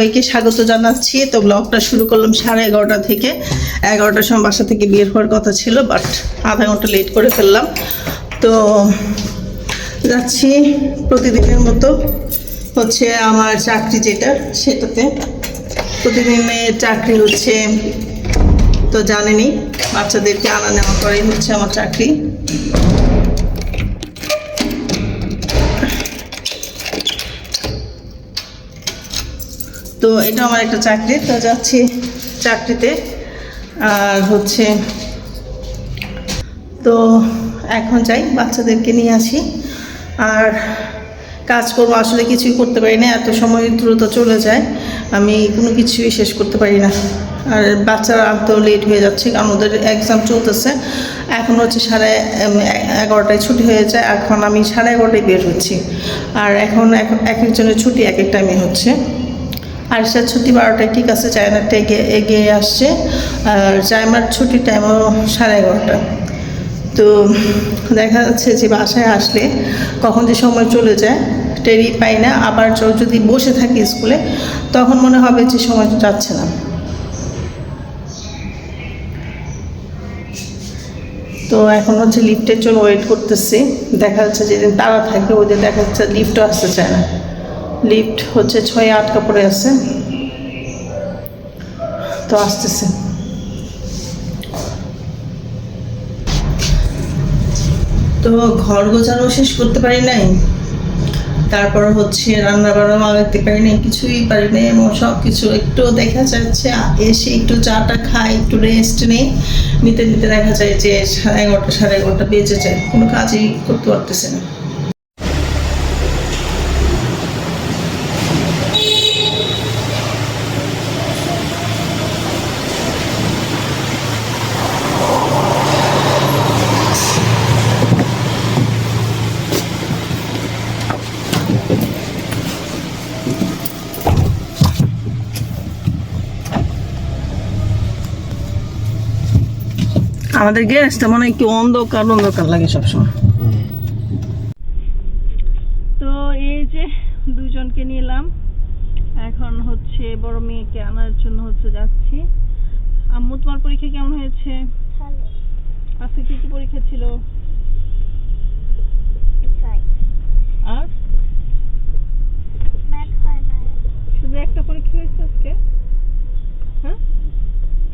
সবাইকে স্বাগত জানাচ্ছি। তো ব্লগটা শুরু করলাম সাড়ে এগারোটা থেকে। এগারোটার সময় বাসা থেকে বের হওয়ার কথা ছিল বাট আধা ঘণ্টা লেট করে ফেললাম। তো যাচ্ছি প্রতিদিনের মতো হচ্ছে আমার চাকরি যেটা, সেটাতে। প্রতিদিনের চাকরি হচ্ছে, তো জানেনি, বাচ্চাদেরকে আনা নেওয়া করাই হচ্ছে আমার চাকরি। তো এটা আমার একটা চাকরি, তো যাচ্ছি চাকরিতে। আর হচ্ছে, তো এখন যাই, বাচ্চাদেরকে নিয়ে আসি। আর কাজ কাজকর্ম আসলে কিছুই করতে পারি না, এত সময় দ্রুত চলে যায়, আমি কোনো কিছুই শেষ করতে পারি না। আর বাচ্চারা আনতেও লেট হয়ে যাচ্ছে, কারণ ওদের এক্সাম চলতেছে। এখন হচ্ছে সাড়ে এগারোটায় ছুটি হয়ে যায়, এখন আমি সাড়ে এগারোটায় বের হচ্ছি। আর এখন এখন এক একজনের ছুটি এক এক টাইমে হচ্ছে। আরিসার ছুটি বারোটায় ঠিক আছে চায়নাটা এগিয়ে এগিয়ে আসছে। আর চায়নার ছুটির টাইমও সাড়ে এগারোটা। তো দেখা যাচ্ছে যে বাসায় আসলে কখন যে সময় চলে যায় টেরি পাই না। আবার যদি বসে থাকি স্কুলে, তখন মনে হবে যে সময় যাচ্ছে না। তো এখন হচ্ছে লিফটের জন্য ওয়েট করতেছি। দেখা যাচ্ছে যেদিন তারা থাকবে ওদের দেখা যাচ্ছে লিফটও আসতে চায় না। লিফট হচ্ছে ছয় আটকা পড়ে আছে। তো আসতেছে। তো ঘর গোছানো শেষ করতে পারি নাই? তারপর হচ্ছে রান্না বান্না মাগাতে পারি নাই, কিছুই পারি নাই, এবং সব কিছু একটু দেখা যাচ্ছে, এসে একটু চাটা খাই, একটু রেস্ট নেই। নিতে নিতে দেখা যায় যে সাড়ে এগারোটা সাড়ে এগারোটা বেজে যায়, কোনো কাজই করতে পারতেছে না। আমাদের গ্যাসটা মনে হয় কি অন্ধকার অন্ধকার লাগে সবসময়। তো এই যে দুজনকে নিলাম এখন হচ্ছে বড় মেয়েকে আনার জন্য হচ্ছে যাচ্ছি। আম্মু তোমার পরীক্ষা কেমন হয়েছে? আজকে কি কি পরীক্ষা ছিল? আর? শুধু একটা পরীক্ষা হয়েছে আজকে? হ্যাঁ?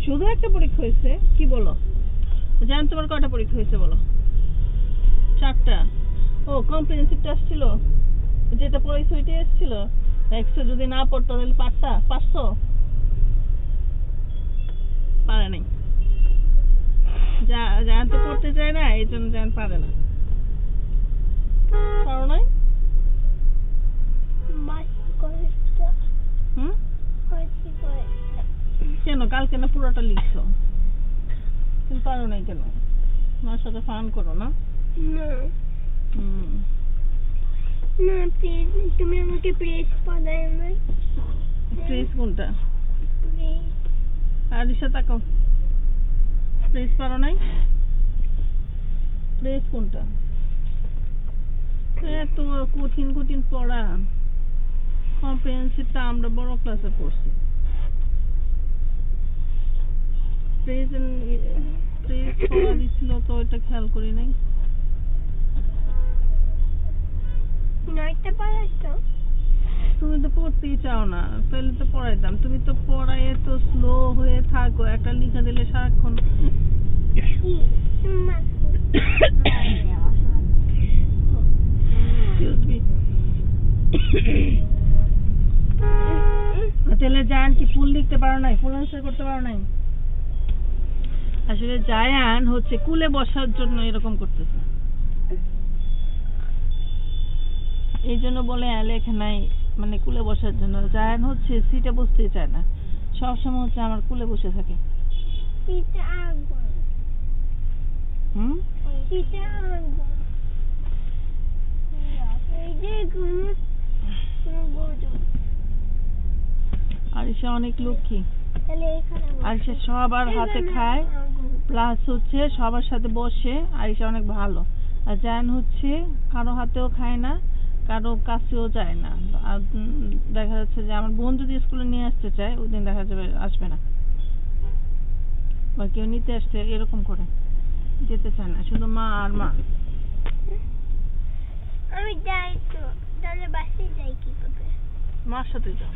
শুধু একটা পরীক্ষা হয়েছে? কি বলো? জান তোমার কয়টা পরীক্ষা হয়েছে বলো? চারটা। ও কম্প্রিহেন্সিভ টেস্ট ছিল। যেটা পড়েছে ওইটাই এসেছিল। এক্সট্রা যদি না পড়তো তাহলে পারতা পারছ পারে নাই। যা জান তো পড়তে চায় না এই জন্য জান পারে না। পারো নাই? কেন? কালকে না পুরোটা লিখছো? তুমি পারো নাই কেন? আমার সাথে ফান করো না? না। প্লিজ তুমি আমাকে প্রেস প্রেস কোনটা? তাকাও। প্রেস পারো নাই? প্রেস কোনটা? এত কঠিন কঠিন পড়া। কম্প্রিহেন্সিভটা আমরা বড় ক্লাসে পড়ছি। প্রেস প্রেস পড়া দিছিল তো ওইটা খেয়াল করি নাই। নয়টা পড়াইতো তুমি তো পড়তেই চাও না তাহলে তো পড়াইতাম। তুমি তো পড়ায় স্লো হয়ে থাকো একটা লিখে দিলে সারাক্ষণ তাহলে জায়ান কি ফুল লিখতে পারো নাই ফুল আনসার করতে পারো নাই? আসলে জায়ান হচ্ছে কুলে বসার জন্য এরকম করতেছে। এই জন্য বলে লেখে নাই মানে কুলে বসার জন্য। জায়ান হচ্ছে সিটে বসতে চায় না। সবসময় হচ্ছে আমার কুলে বসে থাকে। হুম? এই যে আরিশা অনেক লক্ষ্মী। আরিশা সবার হাতে খায় প্লাস হচ্ছে সবার সাথে বসে আরিশা অনেক ভালো। আর জায়ান হচ্ছে কারও হাতেও খায় না কারও কাছেও যায় না। আর দেখা যাচ্ছে যে আমার বোন যদি স্কুলে নিয়ে আসতে চায় ওই দিন দেখা যাবে আসবে না। বা কেউ নিতে আসছে এরকম করে যেতে চায় না শুধু মা আর মা। আমি যাই তো তাহলে বাসে যাই কি করে মার সাথে যাও।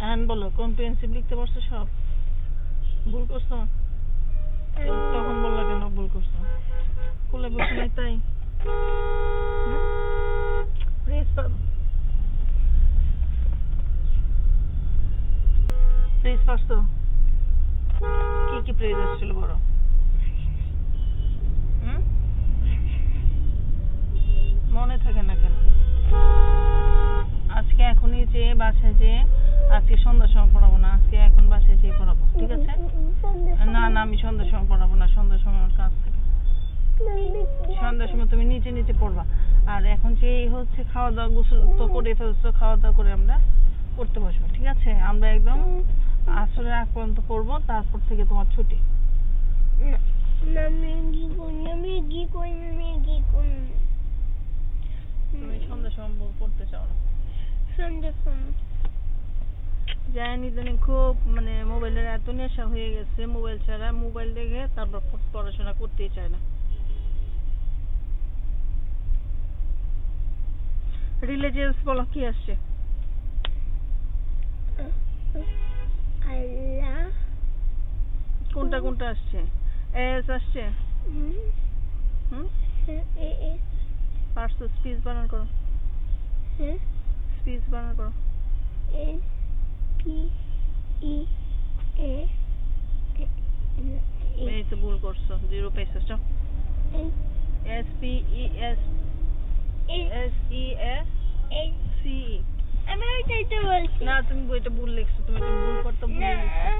হ্যান বলো কম্প্রিহেন্সিভ লিখতে পারছ সব? ভুল করছ? তখন বললা কেন ভুল করছ? খুলে বসে নাই তাই? প্রেস প্রেস পারছ? কি কি প্রেস এসেছিল বড় হুম? মনে থাকে না কেন আজকে এখনই যে বাসায় যে আজকে সন্ধ্যার সময় পড়াবো না আজকে এখন বাসায় যেয়ে পড়াবো ঠিক আছে? না না আমি সন্ধ্যার সময় পড়াবো না সন্ধ্যার সময় আমার কাজ থাকে। সন্ধ্যার সময় তুমি নিচে নিচে পড়বা। আর এখন যে হচ্ছে খাওয়া দাওয়া গোসল তো করে ফেলছো খাওয়া দাওয়া করে আমরা পড়তে বসবো ঠিক আছে? আমরা একদম আসরের আগ পর্যন্ত পড়ব তারপর থেকে তোমার ছুটি। তুমি সন্ধ্যার সময় পড়তে চাও না? ফোন। জায়ান ইদানিং খুব মানে মোবাইলের এত নেশা হয়ে গেছে মোবাইল ছাড়া মোবাইল দেখে তারপর পড়াশোনা করতেই চায় না। রিলিজিয়াস বলো কি আসছে? আল্লাহ। কোনটা কোনটা আসছে? এস আসছে? হুম। হুম? পারছ স্পিচ বানান করো। হ্যাঁ স্পিচ বানান করো। এস পি ই এ এই তো ভুল করছ জিরো পাইছো চাও S P E S S E S C আমি ওইটাই তো বলছি। না তুমি বইটা ভুল লিখছো তুমি এটা ভুল করতে ভুল না লিখছো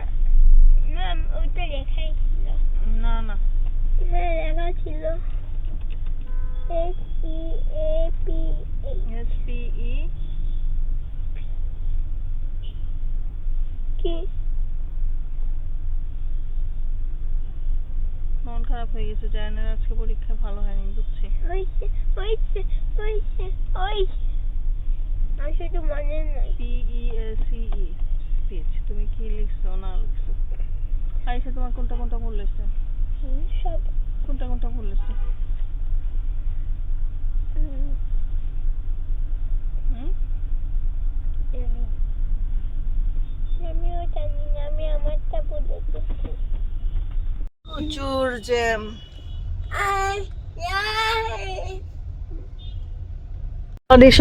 ম্যাম ওইটা লেখাই ছিল। না না। হ্যাঁ লেখা ছিল। S E A P S P E কি? মন খারাপ হয়ে গেছে জায়ানের আজকে পরীক্ষা ভালো হয়নি বুঝছি। হয়েছে হয়েছে হয়েছে হয়েছে। আর শুধু মনে নাই। P E S C E speech তুমি কি লিখছো? না লিখছো। আইসা তোমার কোনটা কোনটা ভুল হুম, সব। কোনটা কোনটা ভুল লিখছে হুম, হুম আমি আমিও জানি না আমি আমারটা বলে দিচ্ছি। প্রচুর জ্যাম।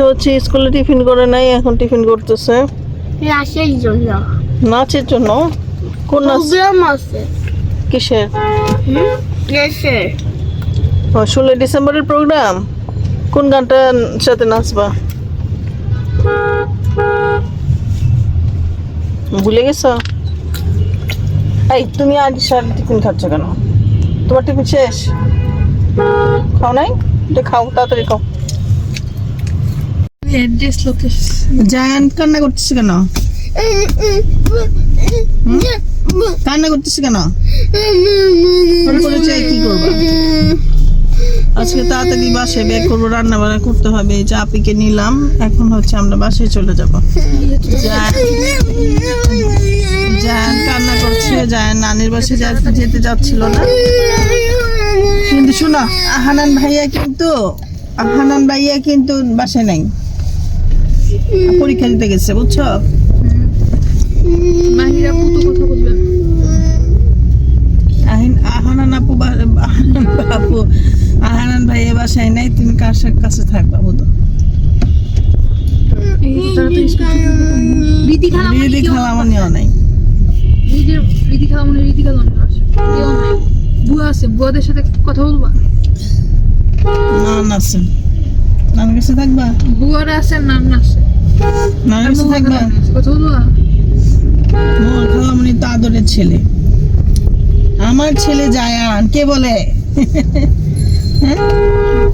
হচ্ছে স্কুলে টিফিন করে নাই এখন টিফিন করতেছে। রাশের জন্য। নাচের জন্য? কোন নাচ? কিসের? ষোলোই ডিসেম্বরের প্রোগ্রাম কোন গানটার সাথে নাচবা? ভুলে গেছো? এই তুমি আরিশার টিফিন খাচ্ছ কেন? তোমার টিফিন শেষ? খাও নাই? এটা খাও তাড়াতাড়ি খাও। অ্যাড্রেস লোকেশন জায়ান কান্না করতেছে কেন? কান্না করতেছে কেন? কি করবা? আজকে তাড়াতাড়ি বাসায় ব্যাগ করব রান্না বান্না করতে হবে। এই যে আপিকে নিলাম, এখন হচ্ছে আমরা বাসায় চলে যাব। জায়ান কান্না করছে, জায়ান নানির বাসায় যেতে যাচ্ছিল না। কিন্তু শোনো, আহানান ভাইয়া কিন্তু আহানান ভাইয়া কিন্তু বাসায় নাই। পরীক্ষা দিতে গেছে, বুঝছ? মাহিরা পুতু কথা বলবেন আহিন আহানান আপু বা- আহানান আপু আহানান ভাইয়া বাসায় সা- কাছে থাকবা বুঝো? রীতি খালামনিও নাই। রীতি খালা রীতি খালা মনে কেউ নাই। বুয়া আছে বুয়াদের সাথে কথা বলবা? নান আছে। নান কাছে থাকবা? বুয়ারা আছে নাম আছে। নান কাছে থাকবা? কথা বলবা? মোর খালামনি তো আদরের ছেলে। আমার ছেলে জায়ান কে বলে?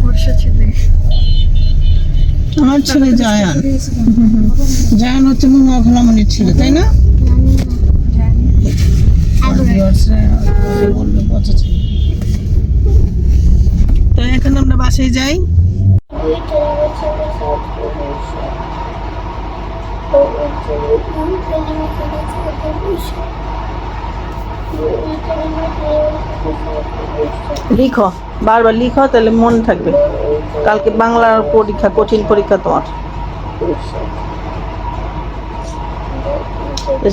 বর্ষা ছেলে। আমার ছেলে জায়ান। জায়ান হচ্ছে মোর খালামনির ছেলে, তাই না? তো এখন আমরা বাসায় যাই। দুইটা লিখো বারবার লিখো তাহলে মনে থাকবে। কালকে বাংলার পরীক্ষা কঠিন পরীক্ষা তোমার।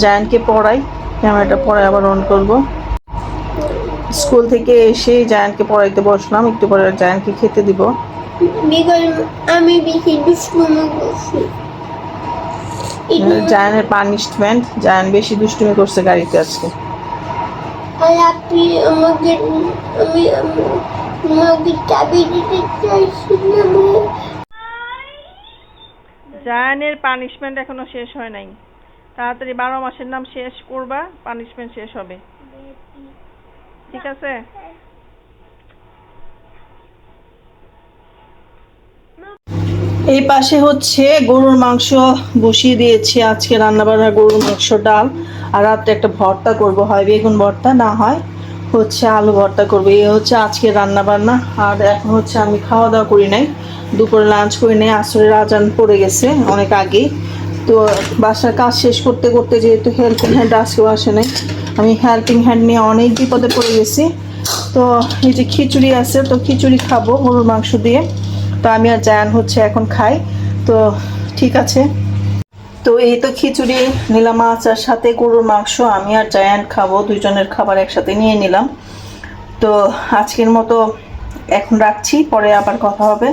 জায়ানকে পড়াই ক্যামেরাটা পরে আবার অন করব। স্কুল থেকে এসে জায়ানকে পড়াইতে বসলাম একটু পরে জায়ানকে খেতে দিব। আমি জায়ানের পানিশমেন্ট জায়ান বেশি দুষ্টুমি করছে গাড়িতে আজকে। আর আপনি আমাকে আমি আমি- আমাকে চাবি দিতে চাইছিলাম জায়ানের পানিশমেন্ট এখনও শেষ হয় নাই। তাড়াতাড়ি বারো মাসের নাম শেষ করবা পানিশমেন্ট শেষ হবে। ঠিক আছে? এই পাশে হচ্ছে গরুর মাংস বসিয়ে দিয়েছি। আজকে রান্না বান্না গরুর মাংস ডাল। আর রাত্রে একটা ভর্তা করব, হয় বেগুন ভর্তা, না হয় হচ্ছে আলু ভর্তা করব। এই হচ্ছে আজকে রান্না বান্না আর এখন হচ্ছে আমি খাওয়া দাওয়া করি নাই, দুপুরে লাঞ্চ করি নাই আসরের আজান পড়ে গেছে অনেক আগে। তো বাসার কাজ শেষ করতে করতে যেহেতু হেল্পিং হ্যান্ড আজকেও আসে নাই, আমি হেল্পিং হ্যান্ড নিয়ে অনেক বিপদে পড়ে গেছি। তো এই যে খিচুড়ি আছে, তো খিচুড়ি খাব, গরুর মাংস দিয়ে। তো আমি আর জায়ান হচ্ছে এখন খাই। তো ঠিক আছে। তো এই তো খিচুড়ি, নিলাম আচার সাথে গরুর মাংস। আমি আর জায়ান্ট খাব দুজনের খাবার একসাথে নিয়ে নিলাম। তো আজকের মতো এখন রাখছি, পরে আবার কথা হবে।